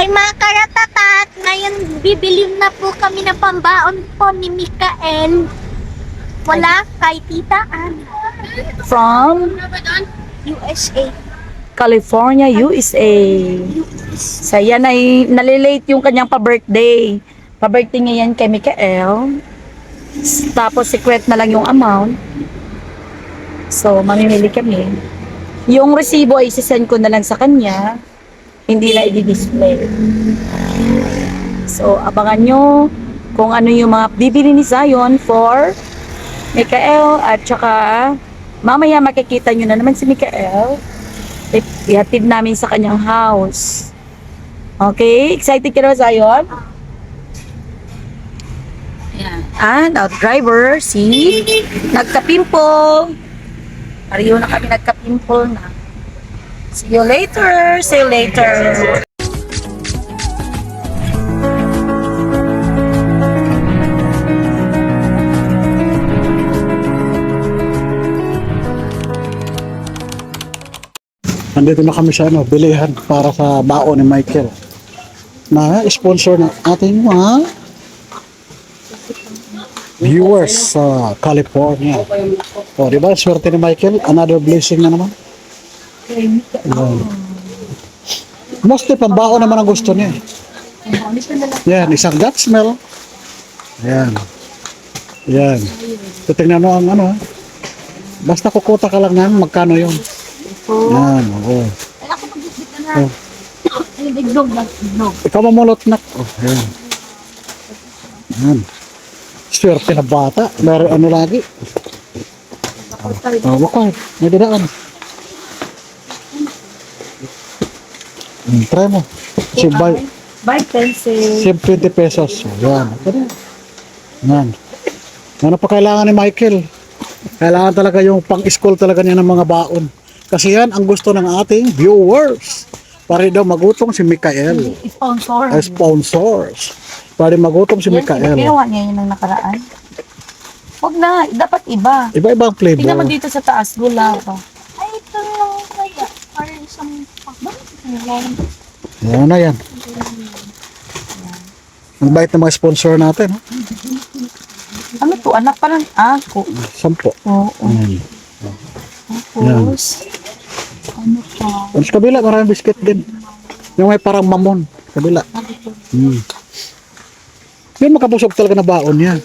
Hi mga karatatat! Ngayon bibili na po kami ng pambaon po ni Mikael. Wala kay Tita Ann. From USA. California, USA. So yan ay nalilate yung kanyang pa-birthday. Pa-birthday niya yan kay Mikael. Tapos secret na lang yung amount. So mamimili kami. Yung resibo ay sisend ko na lang sa kanya. Hindi na i-display. So abangan nyo kung ano yung mga bibili ni Zion for Mikael at saka mamaya makikita nyo na naman si Mikael ihatid namin sa kanyang house. Okay? Excited ka na Zion? Ayan. And our driver, si nagka-pimple. Pareho na kami nagka-pimple na. See you later. See you later. Nandito na kami sa ano, bilihan para sa baon ni Michael. Na sponsor ng ating mga viewers sa California. O, di ba? Swerte ni Michael. Another blessing na naman. Ayan. Mostly pambaon naman ang gusto niya. Yan, isang gut smell. Yan. Yan. Titingnan mo ang ano. Basta kukuta ka lang nan, magkano yun. Yan, oo. Oh. Ikaw mamulot na. Oh, yan. Yan. Swerte na bata. Meron ano lagi. Oh, wakay. May dadaan. Hmm, try mo. Si buy, Bye, pencil. si 20 pesos. Yan. Yan. Yan. Ano pa kailangan ni Michael? Kailangan talaga yung pang-school talaga niya ng mga baon. Kasi yan ang gusto ng ating viewers. Para daw magutong si Mikael. Sponsor. As sponsors. Para magutong si Mikael. Ginawa niya yun ng nakaraan. Huwag na, dapat iba. Iba-ibang flavor. Tingnan mo dito sa taas, gula pa. Ay, ito lang kaya. Parang isang pakbang. Yan na yan. Ang bait ng mga sponsor natin. ha? Ano to, anak pa ng ako. Sampo. Oo. Yan. Tapos, ano pa? Tapos kabila, maraming biscuit din. Yung may parang mamon. Kabila. Hmm. Yan makabusog talaga na baon niya.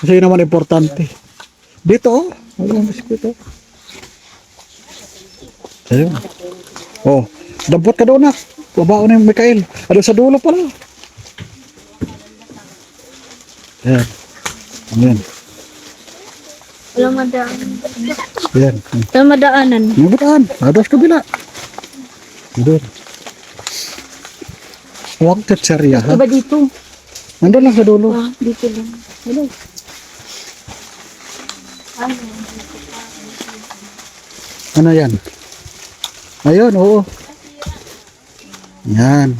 Kasi yun naman importante. Dito, oh. Walang biscuit, oh. Ayun. Oh, dampot ka doon na. Babaon na yung Mikael. Ano sa dulo pala. Yan. Yan. Walang madaan. Yan. Walang madaanan. May bataan. Adas kabila. Doon. Huwag katsarya ha. Iba dito. Nandun lang sa dulo. Ah, dito lang. Hello. Ano yan? Ayun, oo. Yan.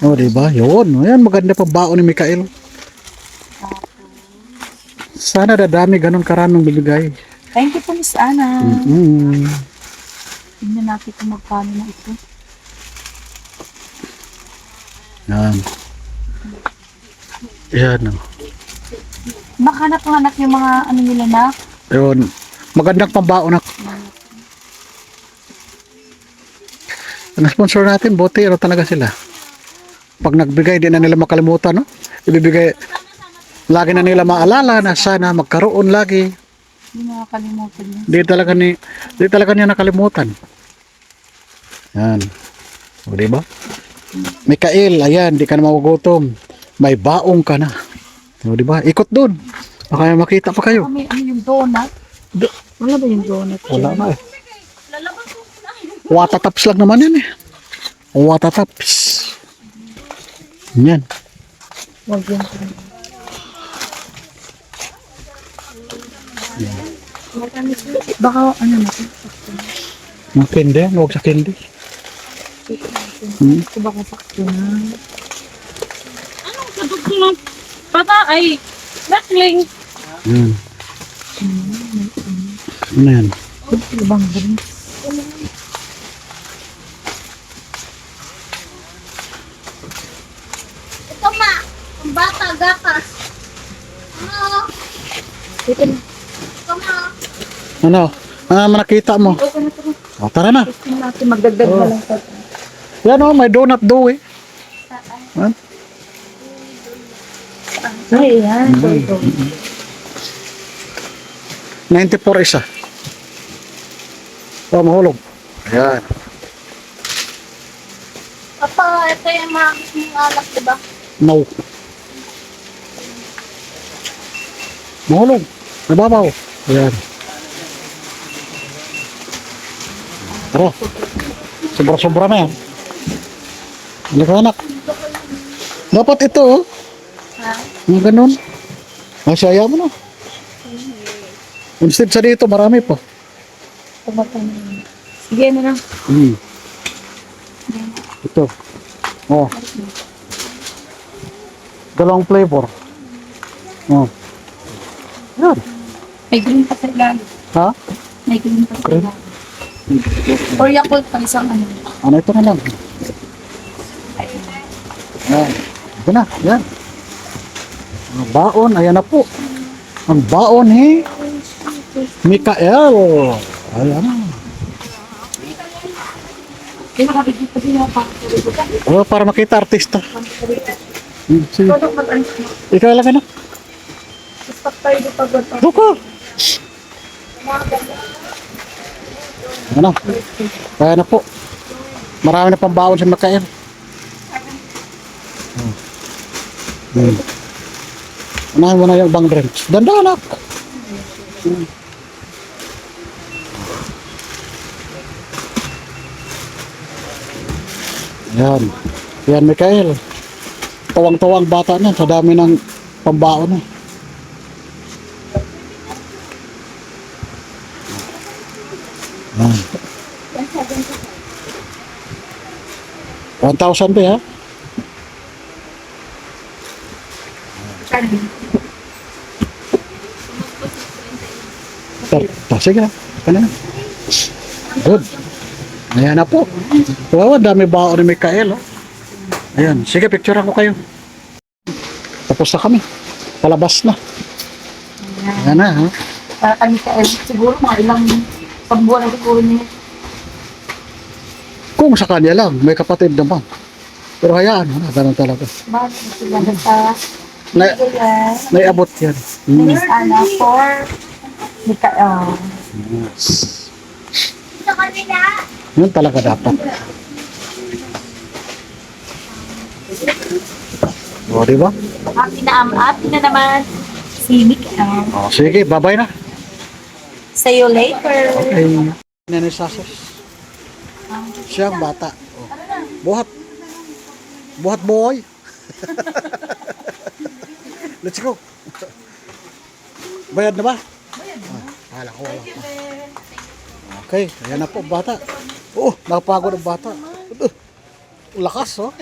Oh, di ba? Yun. Ayan, maganda pa baon ni Mikael. Sana dadami ganun karaming bibigay. Thank you po, Miss Ana. Mm. Tingnan natin kung magkano na ito. Yan. Yan. oh. Makanak-hanak yung mga ano nila na. Yun. Magandang pambaon na. Ang sponsor natin, buti, ano talaga sila. Pag nagbigay, di na nila makalimutan, no? Ibibigay, lagi na nila maalala na sana magkaroon lagi. Hindi nakakalimutan yun. Di talaga ni, di talaga niya nakalimutan. Yan. O, di ba? Mikael, ayan, di ka na magugutom. May baong ka na. O, di ba? Ikot doon. Baka makita pa kayo. Ano yung donut? Do- Wala ba yung donut? Wala na eh. Watataps lang naman yan eh. Watataps. Yan. Wag yan. Baka ano na. Mga kindi, huwag sa kindi. Hmm. Baka sakto na. Anong kadugtong ng pata ay? Yan. Ano yan? Ibang drinks. Tama! Ang bata, gatas. Ano? Dito na. Tama. Ano? Ano naman nakita mo? O, tara na. Testing natin. Magdagdag na lang. Yan o, may donut dough eh. Yan. Ay, yan. Ito, ito. 94 isa. O, mahulog. Ayan. Papa, ito yung mga gusto mong alak, diba? No. Mahulog. Nababaw. Ayan. Tara. Sobra-sobra na yan. Ka anak? Dapat ito oh. Ha? Mga ganun. Masaya mo na. Instead sa dito, marami pa. Yun. Sige, ano na. Hmm. Ito. Oh. Dalawang flavor. Oh. Yan. May green pa sa ilalim. Ha? May green pa sa Green? ilalim. Or Yakult pa isang ano. Ano ito na lang? Yan. Ito na. Yan. Ang baon. Ayan na po. Ang baon ni Mikael. Ayan na. Kaya nakabigit pa din ako. Oh, para makita artista. Hmm, Sige. Ano ba tayo? Ikaw lang anak. Stop tayo dito pag ito. Doon ka. Ano? Kaya na po. Marami na pang baon si Mikael. Hmm. Hmm. Unahin mo na yung ibang drinks. Danda anak. Hmm. Yan. Yan, Mikael. Tawang-tawang bata na sa dami ng pambaon na. Yan. 1,000 ba ha? Ah, sige. Ano? Good. Ayan na po. Wow, dami baon ni Mikael. Oh. Ayan. Sige, picture ko kayo. Tapos na kami. Palabas na. Ayan na, ha? Para kami ka, eh, siguro mga ilang pagbuwan na siguro niya. Kung sa kanya lang, may kapatid naman. Pero hayaan mo na, ganun talaga. Bakit sila sa Na, Kaya, naiabot yan. Hmm. Miss Anna for Mikael. Yes. Sa kanila. Yun talaga dapat. O, di ba? Happy na am, happy na naman si Mikael. O, sige, babay na. See you later. Okay. Nanay Sasos. Siya ang bata. O. Buhat. Buhat boy. Let's go. Bayad na ba? Bayad na. Ah, ko wala. Okay, ayan na po bata. Oh, nakapagod ang bata. Lakas oh.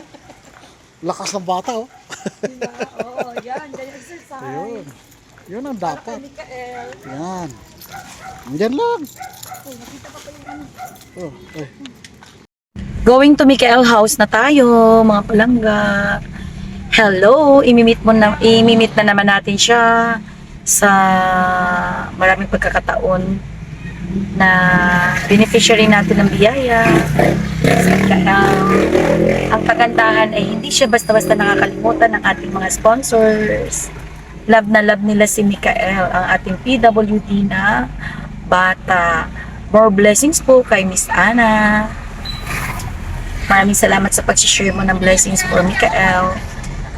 Lakas ng bata oh. Oo, yan. Yan yung exercise. Ayun. Yun ang dapat. Mikael. Yan. Diyan lang. Oh, eh. Going to Mikael House na tayo, mga palangga. Hello, imimit mo na imimit na naman natin siya sa maraming pagkakataon na beneficiary natin ng biyaya. Ang kagandahan ay hindi siya basta-basta nakakalimutan ng ating mga sponsors. Love na love nila si Mikael, ang ating PWD na bata. More blessings po kay Miss Ana. Maraming salamat sa pag-share mo ng blessings for Mikael.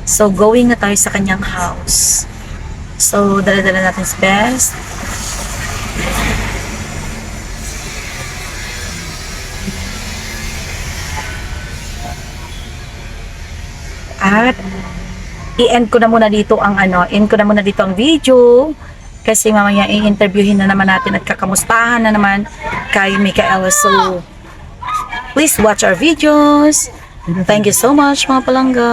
So, going na tayo sa kanyang house. So, dala-dala natin sa best. At, i-end ko na muna dito ang ano, end ko na muna dito ang video. Kasi mamaya i-interviewin na naman natin at kakamustahan na naman kay Mikael. So, please watch our videos. Thank you so much mga palangga.